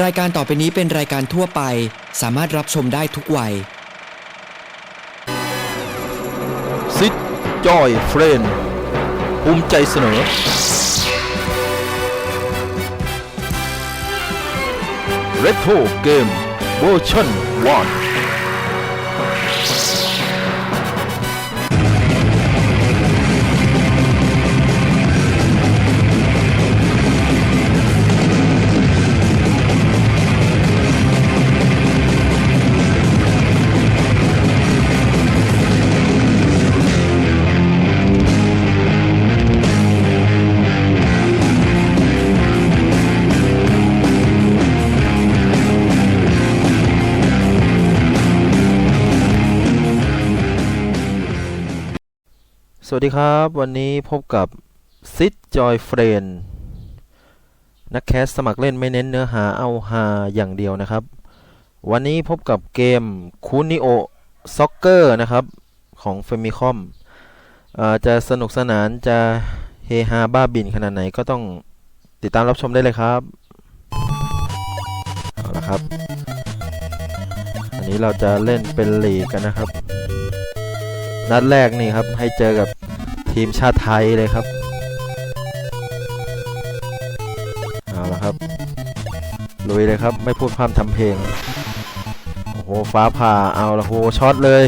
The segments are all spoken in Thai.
รายการต่อไปนี้เป็นรายการทั่วไป สามารถรับชมได้ทุกวัย ซิดจอยเฟรนภูมิใจเสนอ Retro Game Version 1 วัสวัสดีครับ วันนี้พบกับซิดจอยเฟรนนักแคสสมัครเล่นไม่เน้นเนื้อหาเอาฮาอย่างเดียวนะครับ วันนี้พบกับเกมคูนิโอซ็อกเกอร์นะครับ ของ f a m i c o m เอ่อจะสนุกสนานจะเฮฮาบ้าบินขนาดไหนก็ต้องติดตามรับชมได้เลยครับ เอาละครับ อันนี้เราจะเล่นเป็นลีกกันนะครับนัดแรกนี่ครับให้เจอกับ ทีมชาติไทยเลยครับ เอาละครับ ลุยเลยครับ ไม่พูดพร่ำทำเพลง โอ้โห ฟ้าผ่า เอาละโห ช็อตเลย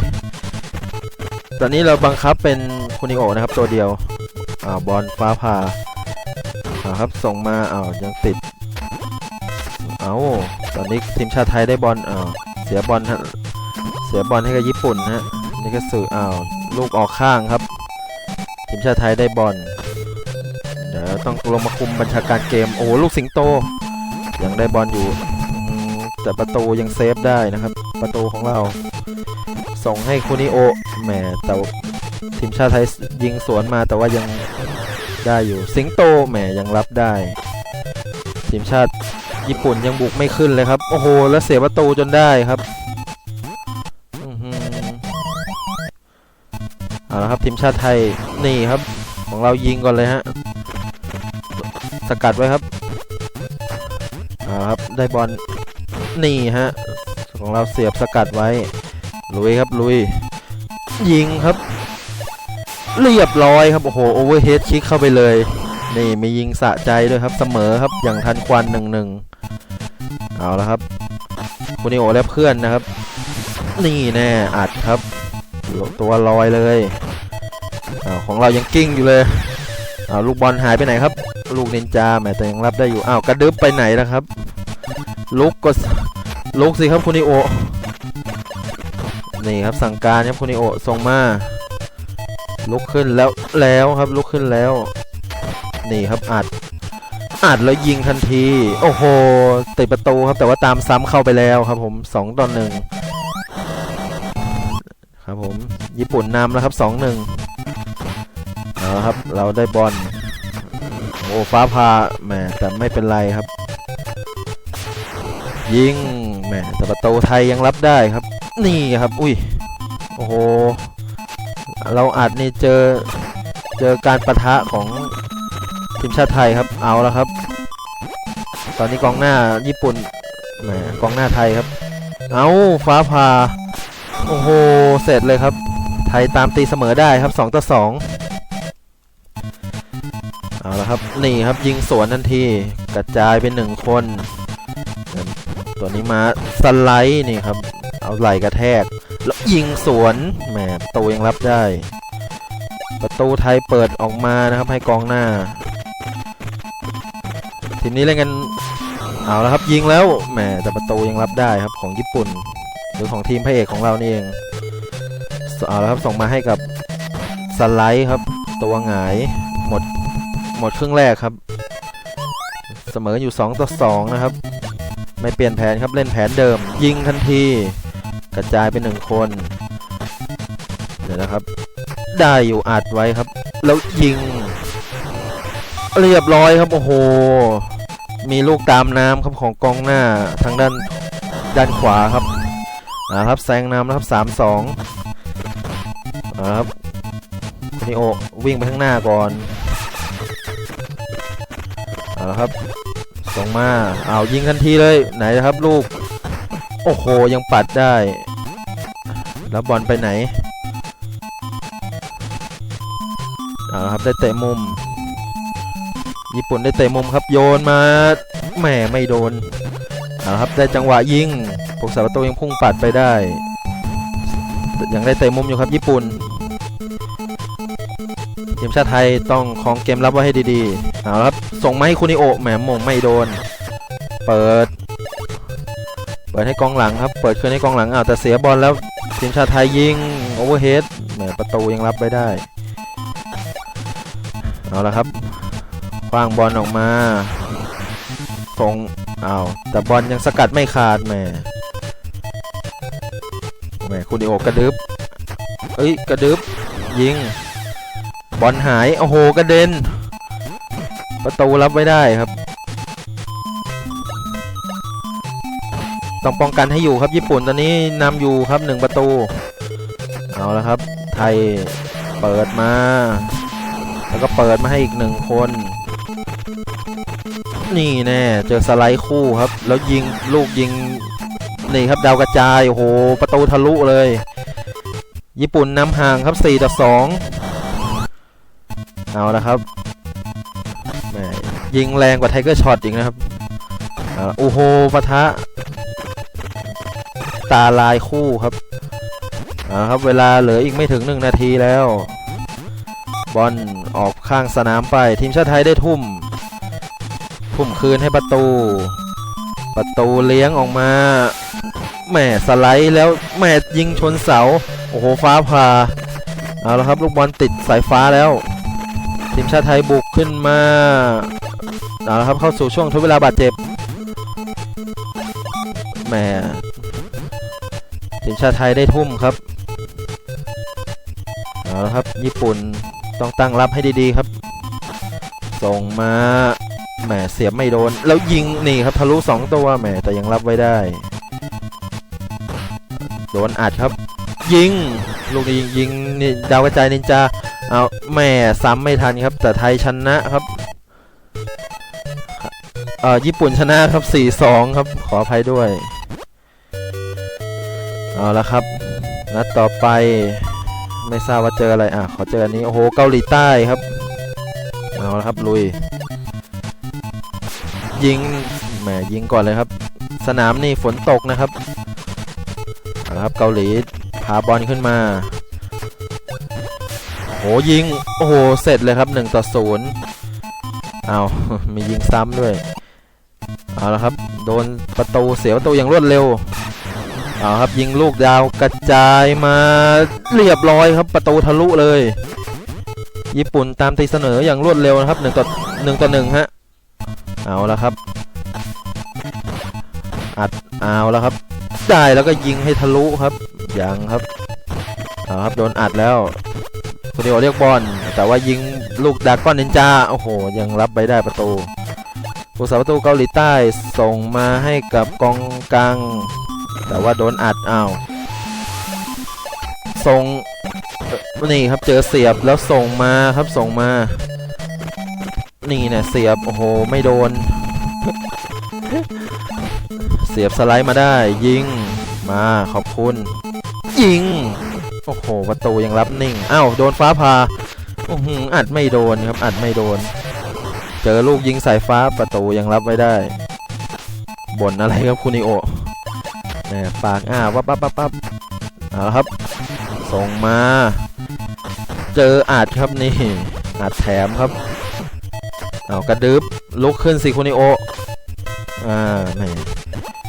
ตอนนี้เราบังคับเป็นคุนิโอนะครับ ตัวเดียวอ่าวบอลฟ้าผ่าอ่าครับ ส่งมาอ้าวยังติด เอาตอนนี้ทีมชาติไทยได้บอลอ้าวเสียบอลฮะ เสียบอลให้กับญี่ปุ่นฮะ นี่ก็สื่ออ้าว ลูกออกข้างครับ ทีมชาติไทยได้บอลเดี๋ยวต้องลงมาคุมบัญชาการเกม โอ้ลูกสิงโต ยังได้บอลอยู่ แต่ประตูยังเซฟได้นะครับ ประตูของเรา ส่งให้คุนิโอแหมแต่ทีมชาติไทยยิงสวนมาแต่ว่ายังได้อยู่ สิงโตแหมยังรับได้ ทีมชาติญี่ปุ่นยังบุกไม่ขึ้นเลยครับ โอ้โห แล้วเสียประตูจนได้ครับเอาละครับทีมชาติไทย นี่ครับ ของเรายิงก่อนเลยฮะ สกัดไว้ครับเอาครับ ได้บอล นี่ฮะ ของเราเสียบสกัดไว้ ลุยครับ ลุย ยิงครับ เรียบร้อยครับ โอ้โห โอเวอร์เฮดคิกเข้าไปเลย นี่มียิงสะใจด้วยครับ เสมอครับ อย่างทันควันหนึ่งหนึ่งเอาละครับคุนิโอและเพื่อนนะครับ นี่แน่ อัดครับ ตัวลอยเลย อของเรายังกิ้งอยู่เลยอ้ลูกบอลหายไปไหนครับ ลูกนินจาแม่แต่ยังรับได้อยู่อ้าวกระดึ๊บไปไหนนะครับ ลุกก็ลุกสิครับคุณนิโอนี่ครับสั่งการครับคุณนิโอส่งมา ลุกขึ้นแล้วแล้วครับลุกขึ้นแล้ว นี่ครับอัดอัดแล้วยิงทันที โอ้โหติดประตูครับแต่ว่าตามซ้ำเข้าไปแล้วครับผม2ต่อหนึ่งครับผมญี่ปุ่นนำแล้วครับ2-1 แล้ครับ เราได้บอลโอ้ฟ้าพาแหมแต่ไม่เป็นไรครับ ยิงแหมแต่ประตูไทยยังรับได้ครับ นี่ครับ อุ้ยโอ้โหเราอาจนี่เจอเจอการประทะของทีมชาติไทยครับเอาแล้วครับ ตอนนี้กองหน้าญี่ปุ่นแหมกองหน้าไทยครับ เอาฟ้าพาโอ้โหเสร็จเลยครับ ไทยตามตีเสมอได้ครับ2ต่อ2 เอาละครับนี่ครับยิงสวนทันทีกระจายเป็นหนึ่งคน ตัวนี้มาสไลด์นี่ครับ เอาไหล่กระแทก แล้วยิงสวนแหมประตูยังรับได้ ประตูไทยเปิดออกมานะครับให้กองหน้า ทีมนี้เล่นกันเอาละครับยิงแล้วแหมแต่ประตูยังรับได้ครับของญี่ปุ่น หรือของทีมพระเอกของเรานี่เองเอาละครับส่งมาให้กับสไลด์ครับ ตัวหงาย หมดครึ่งแรกครับ เสมออยู่ 2 ต่อ 2 นะครับ ไม่เปลี่ยนแผนครับเล่นแผนเดิม ยิงทันที กระจายเป็นหนึ่งคน เดี๋ยวนะครับ ได้อยู่อัดไว้ครับ แล้วยิง เรียบร้อยครับ โอ้โห มีลูกตามน้ำครับของกองหน้าทางด้านด้านขวาครับนะครับแซงนำนะครับสามสองนะครับคุณนิโอวิ่งไปข้างหน้าก่อน เอาละครับ ส่งมาเอายิงทันทีเลยไหนนะครับลูก โอ้โห ยังปัดได้ แล้วบอลไปไหนเอาละครับได้เตะมุม ญี่ปุ่นได้เตะมุมครับโยนมาแหมไม่โดนเอาละครับได้จังหวะยิงพวกสาประตูยังพุ่งปัดไปได้ยังได้เตะมุมอยู่ครับญี่ปุ่นทีมชาติไทยต้องครองเกมรับไว้ให้ดีๆ เอาละครับ ส่งมาให้คุนิโอะแหมมงไม่โดน เปิด เปิดให้กองหลังครับ เปิดคืนให้กองหลังอ้าวแต่เสียบอลแล้วทีมชาติไทยยิงโอเวอร์เฮดแหมประตูยังรับไว้ได้ เอาละครับคว้างบอลออกมาส่งอ้าวแต่บอลยังสกัดไม่ขาดแหมแหมคุนิโอะกระดึบเอ้ยกระดึบยิง บอลหาย โอ้โห กระเด็น ประตูรับไว้ได้ครับ ต้องป้องกันให้อยู่ครับญี่ปุ่นตอนนี้นำอยู่ครับหนึ่งประตู เอาละครับ ไทยเปิดมา แล้วก็เปิดมาให้อีกหนึ่งคน นี่แน่เจอสไลด์คู่ครับ แล้วยิงลูกยิงนี่ครับดาวกระจายโอ้โหประตูทะลุเลย ญี่ปุ่นนำห่างครับ4ต่อ2เอาละครับ ยิงแรงกว่าไทเกอร์ช็อตอีกนะครับอาละโอ้โหปะทะ ตาลายคู่ครับเอาละครับเวลาเหลืออีกไม่ถึง1นาทีแล้ว บอลออกข้างสนามไป ทีมชาติไทยได้ทุ่ม ทุ่มคืนให้ประตู ประตูเลี้ยงออกมาแหม่สไลด์แล้วแหม่ยิงชนเสา โอ้โหฟ้าผ่าเอาละครับลูกบอลติดสายฟ้าแล้ว ทีมชาติไทยบุกขึ้นมา เอาละครับเข้าสู่ช่วงทดเวลาบาดเจ็บแหมทีมชาติไทยได้ทุ่มครับเอาละครับญี่ปุ่นต้องตั้งรับให้ดีๆครับ ส่งมาแหมเสียบไม่โดน แล้วยิงนี่ครับทะลุสองตัวแหมแต่ยังรับไว้ได้ โดนอัดครับ ยิงลูกนี้ยิงยิงนี่ดาวกระจายนินจาเอาแหมซ้ำไม่ทันครับ แต่ไทยชนะครับ เอ่อญี่ปุ่นชนะครับ 4-2 ครับ ขออภัยด้วย เอาละครับ นัดต่อไปไม่ทราบว่าเจออะไร อะ ขอเจออันนี้ โอ้โห เกาหลีใต้ครับ เอาละครับ ลุย ยิง แหม ยิงก่อนเลยครับ สนามนี่ฝนตกนะครับเอาละครับ เกาหลีพาบอลขึ้นมา โห ยิง โอ้โห เสร็จเลยครับ 1 ต่อ 0 เอา มียิงซ้ำด้วย เอาละครับ โดนประตูเสียประตูอย่างรวดเร็วเอาครับยิงลูกดาวกระจายมาเรียบร้อยครับประตูทะลุเลย ญี่ปุ่นตามตีเสนออย่างรวดเร็วนะครับ1ต่อ1ต่อ1ฮะเอาละครับอัดเอาแล้วครับได้แล้วก็ยิงให้ทะลุครับยังครับเอาครับโดนอัดแล้วคุณเดียวเรียกบอลแต่ว่ายิงลูกดาก้อนนินจาโอ้โหยังรับไปได้ประตู ผู้สาประตูเกาหลีใต้ส่งมาให้กับกองกลาง แต่ว่าโดนอัดอ้าวส่งนี่ครับเจอเสียบแล้วส่งมาครับส่งมา นี่เนี่ยเสียบโอ้โหไม่โดน เสียบสไลด์มาได้ ยิงมาขอบคุณ ยิงโอ้โหประตูยังรับนิ่งอ้าวโดนฟ้าผ่าอื้อหืออัดไม่โดนครับอัดไม่โดน เจอลูกยิงสายฟ้าประตูยังรับไว้ได้บ่นอะไรครับคุณิโอแหมปากอ้าวับปั๊บปั๊บปั๊บเอาละครับ ส่งมา เจออัดครับนี่อัดแถมครับเอากระดึบลุกขึ้นสิคุณิโออ่าแหม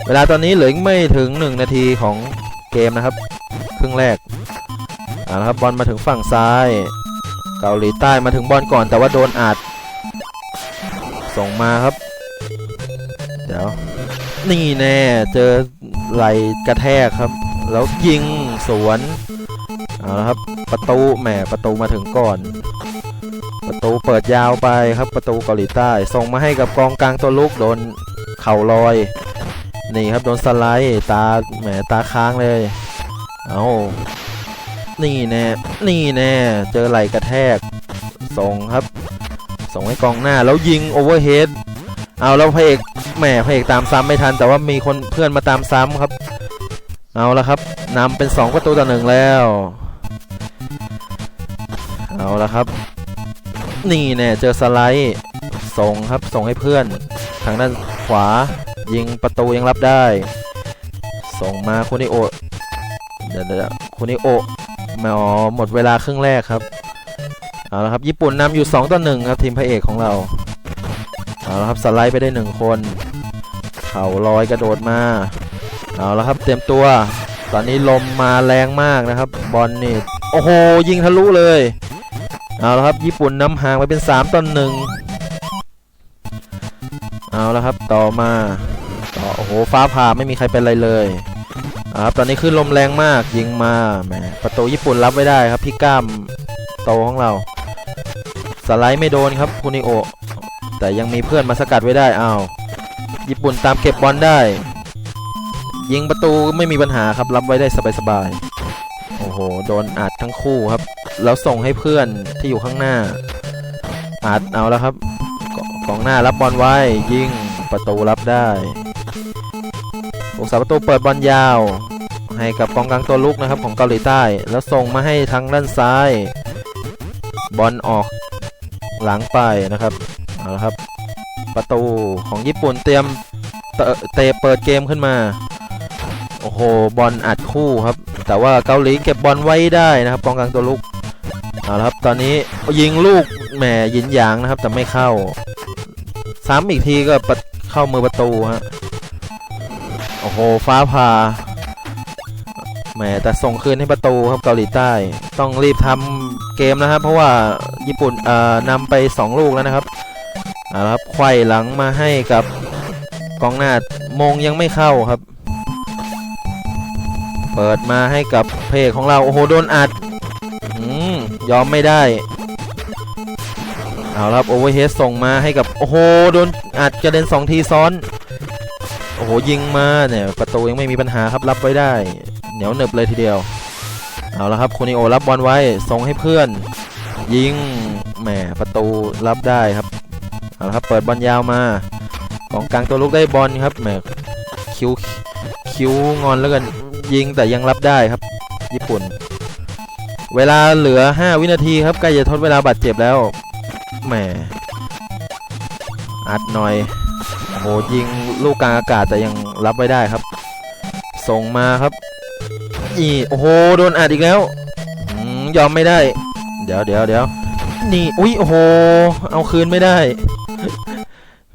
เวลาตอนนี้เหลือไม่ถึง 1 นาทีของเกมนะครับ ครึ่งแรกเอาละครับบอลมาถึงฝั่งซ้าย เกาหลีใต้มาถึงบอลก่อนแต่ว่าโดนอัด ส่งมาครับ เดี๋ยว นี่แน่เจอไหลกระแทกครับ แล้วยิงสวนเอาละครับ ประตูแหมประตูมาถึงก่อน ประตูเปิดยาวไปครับประตูเกาหลีใต้ ส่งมาให้กับกองกลางตัวลุกโดนเข่าลอย นี่ครับโดนสไลด์ตาแหมตาค้างเลย เอานี่แน่ นี่แน่ เจอไหลกระแทก ส่งครับ ส่งให้กองหน้าแล้วยิงโอเวอร์เฮดเอาแล้วพระเอกแหมพระเอกตามซ้ำไม่ทัน แต่ว่ามีคนเพื่อนมาตามซ้ำครับ เอาละครับนำเป็น 2 ประตูต่อหนึ่งแล้ว เอาละครับ นี่แน่เจอสไลด์ส่งครับส่งให้เพื่อน ทางด้านขวายิงประตูยังรับได้ ส่งมาคุนิโอเดี๋ยวเดี๋ยวคุนิโอมอ๋อหมดเวลาครึ่งแรกครับ เอาละครับญี่ปุ่นนำอยู่2ต่อ1ครับทีมพระเอกของเราเอาละครับสไลด์ไปได้ 1 คน เข่าลอยกระโดดมาเอาละครับเตรียมตัว ตอนนี้ลมมาแรงมากนะครับ บอลนี่โอ้โหยิงทะลุเลยเอาละครับญี่ปุ่นนำห่างไปเป็น 3ต่อ1เอาละครับต่อมาต่อโอ้โหฟ้าผ่าไม่มีใครเป็นอะไรเลยเอาครับตอนนี้ขึ้นลมแรงมากยิงมาแหมประตูญี่ปุ่นรับไว้ได้ครับพี่ก้ามโตของเรา สไลด์ไม่โดนครับคุนิโอแต่ยังมีเพื่อนมาสกัดไว้ได้อ้าวญี่ปุ่นตามเก็บบอลได้ ยิงประตูไม่มีปัญหาครับรับไว้ได้สบายๆโอ้โหโดนอัดทั้งคู่ครับ แล้วส่งให้เพื่อนที่อยู่ข้างหน้าอัดเอาแล้วครับกองหน้ารับบอลไว้ยิงประตูรับได้ผู้สาประตูเปิดบอลยาว ให้กับกองกลางตัวลุกนะครับของเกาหลีใต้ แล้วส่งมาให้ทางด้านซ้าย บอลออก หลังไปนะครับเอาละครับ ประตูของญี่ปุ่นเตรียมเตะเปิดเกมขึ้นมา โอ้โห บอลอัดคู่ครับ แต่ว่าเกาหลีเก็บบอลไว้ได้นะครับกองกลางตัวลุกเอาละครับตอนนี้ยิงลูกแหมยินหยางนะครับ แต่ไม่เข้าซ้ำอีกทีก็เข้ามือประตูฮะโอ้โหฟ้าผ่าแหมแต่ส่งคืนให้ประตูครับเกาหลีใต้ ต้องรีบทำ เกมนะครับ เพราะว่าญี่ปุ่นนำไป 2 ลูกแล้วนะครับเอาละครับไขว้หลังมาให้กับกองหน้ามงยังไม่เข้าครับ เปิดมาให้กับเพจของเราโอ้โหโดนอัดอยอมไม่ได้เอาละครับโอเวอร์เฮดส่งมาให้กับโอ้โหโดนอัดกระเด็น2ทีซ้อนโอ้โหยิงมาเนี่ยประตูยังไม่มีปัญหาครับรับไว้ได้ เหนียวหนึบเลยทีเดียว เอาละครับคูนิโอรับบอลไว้ส่งให้เพื่อน ยิงแหมประตูรับได้ครับเอาละครับเปิดบอลยาวมากองกลางตัวลุกได้บอลครับแหมคิวคิวงอนแล้วกันยิงแต่ยังรับได้ครับ ญี่ปุ่น เวลาเหลือ 5 วินาทีครับใกล้จะทดเวลาบาดเจ็บแล้วแหมอัดหน่อยโอ้โหยิงลูกกลางอากาศแต่ยังรับไว้ได้ครับ ส่งมาครับ นี่ โอ้โห โดนอัดอีกแล้วอยอมไม่ได้ เดี๋ยวเดี๋ยวเดี๋ยวนี่ อุ้ย โอ้โห เอาคืนไม่ได้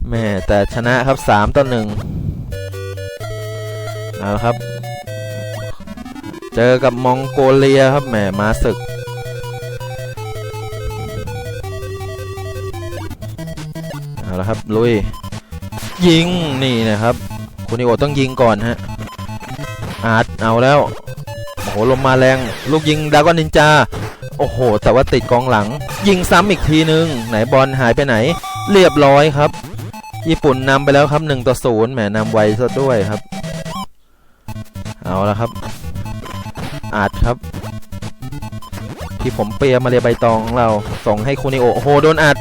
แม่แต่ชนะครับ3ต่อหนึ่งเอาละครับ เจอกับมองโกเลียครับ แหม มาศึกเอาละครับ ลุย ยิง นี่นะครับ คุณนิโอต้องยิงก่อนฮะอาร์ตเอาแล้ว โอ้โหลมมาแรง ลูกยิงดากอนนินจา โอ้โห แต่ว่าติดกองหลัง ยิงซ้ำอีกทีนึง ไหนบอลหายไปไหน เรียบร้อยครับ ญี่ปุ่นนำไปแล้วครับ1ต่อ0แหมนำไวซะด้วยครับ เอาละครับ อาร์ตครับ ที่ผมเปียมาเรียใบตองของเรา ส่งให้คูนิโอโอ้โหโดนอัด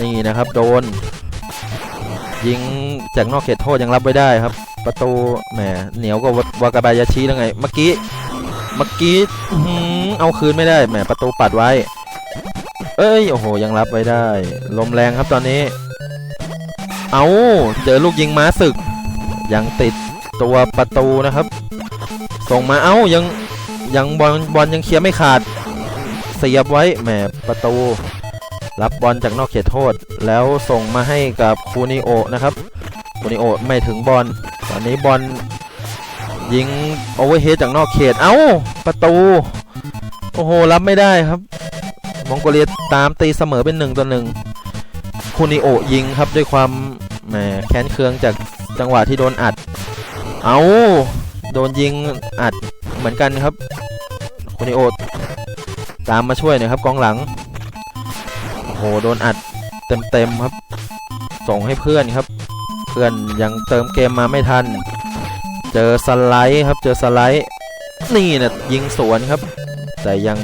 นี่นะครับ โดน ยิงจากนอกเขตโทษยังรับไว้ได้ครับ ประตูแหมเหนียวกว่าวากาบายาชิแล้วไง เมื่อกี้ เมื่อกี้อื้อหือเอาคืนไม่ได้แหมประตูปัดไว้ เอ้ยโอ้โหยังรับไว้ได้ ลมแรงครับตอนนี้ เอาเจอลูกยิงม้าศึก ยังติดตัวประตูนะครับ ส่งมาเอ้ายังยังบอลบอลยังเคลียร์ไม่ขาด เสียบไว้แหมประตู รับบอลจากนอกเขตโทษ แล้วส่งมาให้กับคูนิโอนะครับคูนิโอไม่ถึงบอล อนนี้บอลยิงโอเวอร์เฮดจากนอกเขต เอ้า ประตู โอ้โห รับไม่ได้ครับ มองโกเลียตามตีเสมอเป็นหนึ่งต่อหนึ่งคูนิโอยิงครับด้วยความแหมแค้นเคืองจากจังหวะที่โดนอัด เอาโดนยิงอัดเหมือนกันครับคูนิโอตามมาช่วยหน่อยครับกองหลัง โอ้โห โดนอัดเต็มๆครับ ส่งให้เพื่อนครับ พื่อนยังเติมเกมมาไม่ทัน เจอสไลด์ครับเจอสไลด์นี่นะยิงสวนครับ แต่ยัง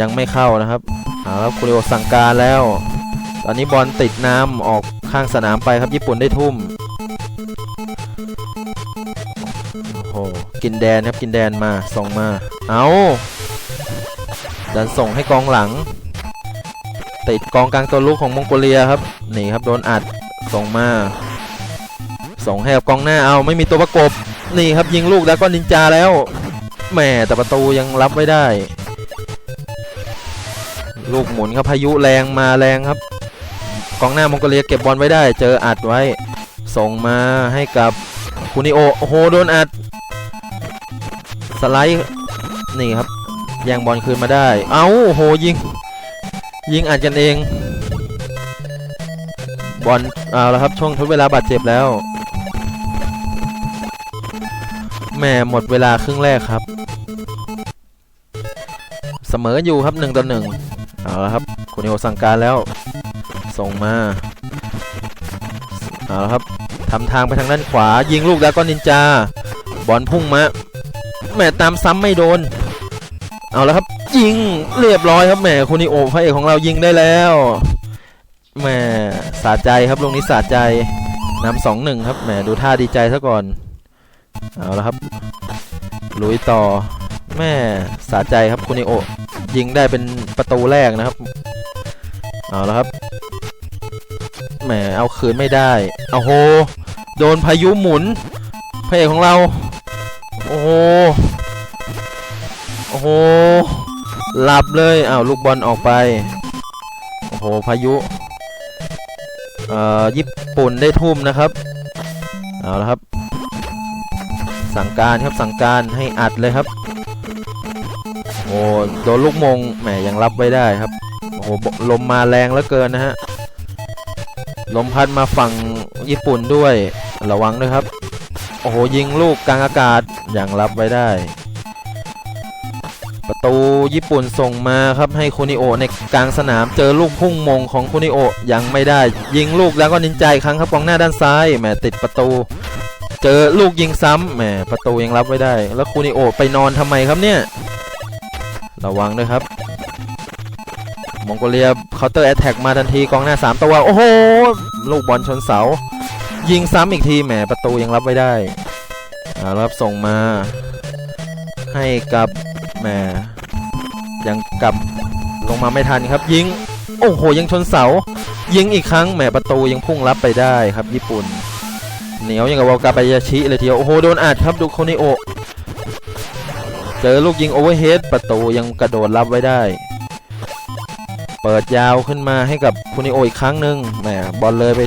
ยังไม่เข้านะครับเอาครับคุริโอสั่งการแล้ว ตอนนี้บอลติดน้ำออกข้างสนามไปครับญี่ปุ่นได้ทุ่มโอ้โหกินแดนครับกินแดนมาส่งมา เอาดันส่งให้กองหลัง ติดกองกลางตัวลูกของมองโกเลียครับนี่ครับโดนอัดส่งมา ส่งให้กับกองหน้าเอาไม่มีตัวประกบนี่ครับยิงลูกแล้วก็นินจาแล้วแหม่แต่ประตูยังรับไม่ได้ ลูกหมุนครับพายุแรงมาแรงครับ กองหน้ามองโกเลียเก็บบอลไว้ได้ เจออัดไว้ ส่งมาให้กับคุนิโอโอ้โหโดนอัด สไลด์นี่ครับแย่งบอลคืนมาได้ เอาโอ้โหยิง ยิงอัดกันเอง บอลเอาแล้วครับช่วงทดเวลาบาดเจ็บแล้ว แหม่หมดเวลาครึ่งแรกครับ เสมออยู่ครับหนึ่งต่อหนึ่งเอาละครับคุณนิโอสั่งการแล้ว ส่งมาเอาละครับทำทางไปทางด้านขวา ยิงลูกแล้วก็นินจา บอลพุ่งมาแหมตามซ้ำไม่โดน เอาละครับ ยิงเรียบร้อยครับแหมคุณนิโอพระเอกของเรายิงได้แล้วแหมสาใจครับลูกนี้สาใจนำสองหนึ่งครับแหมดูท่าดีใจซะก่อน เอาละครับลุยต่อแม่สาใจครับคุณิโอ ยิงได้เป็นประตูแรกนะครับ เอาละครับแหมเอาคืนไม่ได้เอาโห โดนพายุหมุนพระเอกของเรา โอ้โหโอ้โหหลับเลยอ้าวลูกบอลออกไป โอ้โหพายุ เอ่อญี่ปุ่นได้ทุ่มนะครับ เอาละครับ สั่งการครับสั่งการให้อัดเลยครับ โอ้โดนลูกมงแหมยังรับไว้ได้ครับ โอ้โหลมมาแรงเหลือเกินนะฮะ ลมพัดมาฝั่งญี่ปุ่นด้วยระวังด้วยครับ โอ้โหยิงลูกกลางอากาศย่างรับไว้ได้ ประตูญี่ปุ่นส่งมาครับให้คุนิโอในกลางสนามเจอลูกพุ่งมงของคุนิโอยังไม่ได้ ยิงลูกแล้วก็นินใจายอีกครั้งครับกองหน้าด้านซ้ายแหมติดประตู เจอลูกยิงซ้ำแหมประตูยังรับไว้ได้ แล้วคุนิโอไปนอนทำไมครับเนี่ย ระวังด้วยครับ มองโกเลียเคาน์เตอร์แอตแทกมาทันทีกองหน้า 3 ตัว โอ้โห ลูกบอลชนเสา ยิงซ้ำอีกทีแหมประตูยังรับไว้ได้รับส่งมา ให้กับแหมยังกลับลงมาไม่ทันครับ ยิง โอ้โห ยังชนเสา ยิงอีกครั้งแหมประตูยังพุ่งรับไปได้ครับญี่ปุ่น เหนียวยังกับวากาบายาชิเลยทีเดียวโอ้โหโดนอัดครับดูโคนิโอเจอลูกยิงโอเวอร์เฮดประตูยังกระโดดรับไว้ได้ เปิดยาวขึ้นมาให้กับคุนิโออีกครั้งหนึ่งแหมบอลเลยไป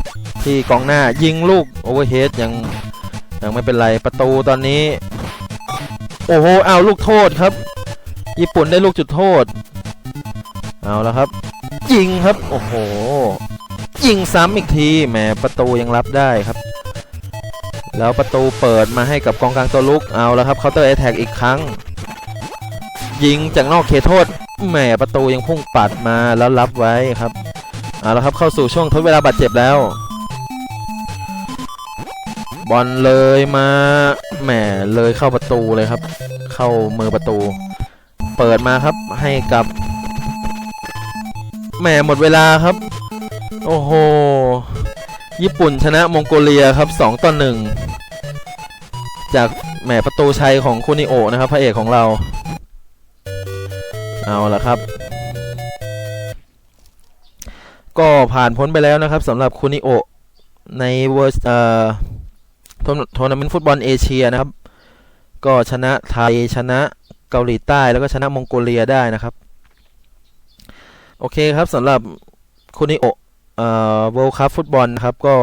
ที่กองหน้ายิงลูกโอเวอร์เฮดยังยังไม่เป็นไรประตูตอนนี้ โอ้โหเอาลูกโทษครับ ญี่ปุ่นได้ลูกจุดโทษ เอาแล้วครับ ยิงครับ โอ้โหยิงซ้ำอีกทีแหมประตูยังรับได้ครับ แล้วประตูเปิดมาให้กับกองกลางตัวลุกเอาแล้วครับเคาน์เตอร์แอทแทกอีกครั้ง ยิงจากนอกเขตโทษแหมประตูยังพุ่งปัดมาแล้วรับไว้ครับเอาแล้วครับเข้าสู่ช่วงทดเวลาบาดเจ็บแล้ว บอลเลยมาแหมเลยเข้าประตูเลยครับ เข้ามือประตู เปิดมาครับให้กับแหมหมดเวลาครับ โอ้โห ญี่ปุ่นชนะมองโกเลียครับ 2 ต่อ 1 จากแหมประตูชัยของคุนิโอนะครับ พระเอกของเรา เอาละครับ ก็ผ่านพ้นไปแล้วนะครับสำหรับคุนิโอในเวอร์เอ่อทัวร์นาเมนต์ฟุตบอลเอเชียนะครับ ก็ชนะไทยชนะเกาหลีใต้แล้วก็ชนะมองโกเลียได้นะครับ โอเคครับสำหรับคุนิโอ เอ่อ World Cup ฟุตบอลนะครับก็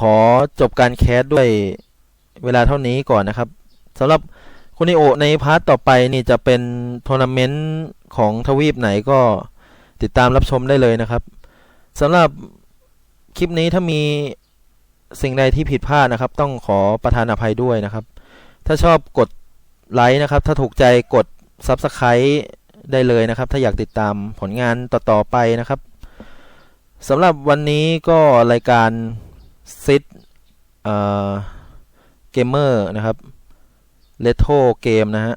ขอจบการแคสด้วยเวลาเท่านี้ก่อนนะครับสำหรับคุนิโอในพาร์ทต่อไปนี่จะเป็นทัวร์นาเมนต์ของทวีปไหนก็ติดตามรับชมได้เลยนะครับสำหรับคลิปนี้ถ้ามีสิ่งใดที่ผิดพลาดนะครับ ต้องขอประทานอภัยด้วยนะครับ ถ้าชอบกดไลค์นะครับ ถ้าถูกใจกด Subscribe ได้เลยนะครับ ถ้าอยากติดตามผลงานต่อ ๆ ไปนะครับ สำหรับวันนี้ก็รายการซิดเกมเมอร์นะครับเลโทเกมนะฮะ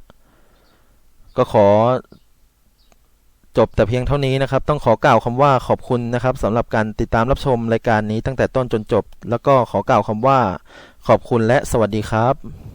ก็ขอจบแต่เพียงเท่านี้นะครับ ต้องขอกล่าวคำว่าขอบคุณนะครับสำหรับการติดตามรับชมรายการนี้ตั้งแต่ต้นจนจบ แล้วก็ขอกล่าวคำว่าขอบคุณและสวัสดีครับ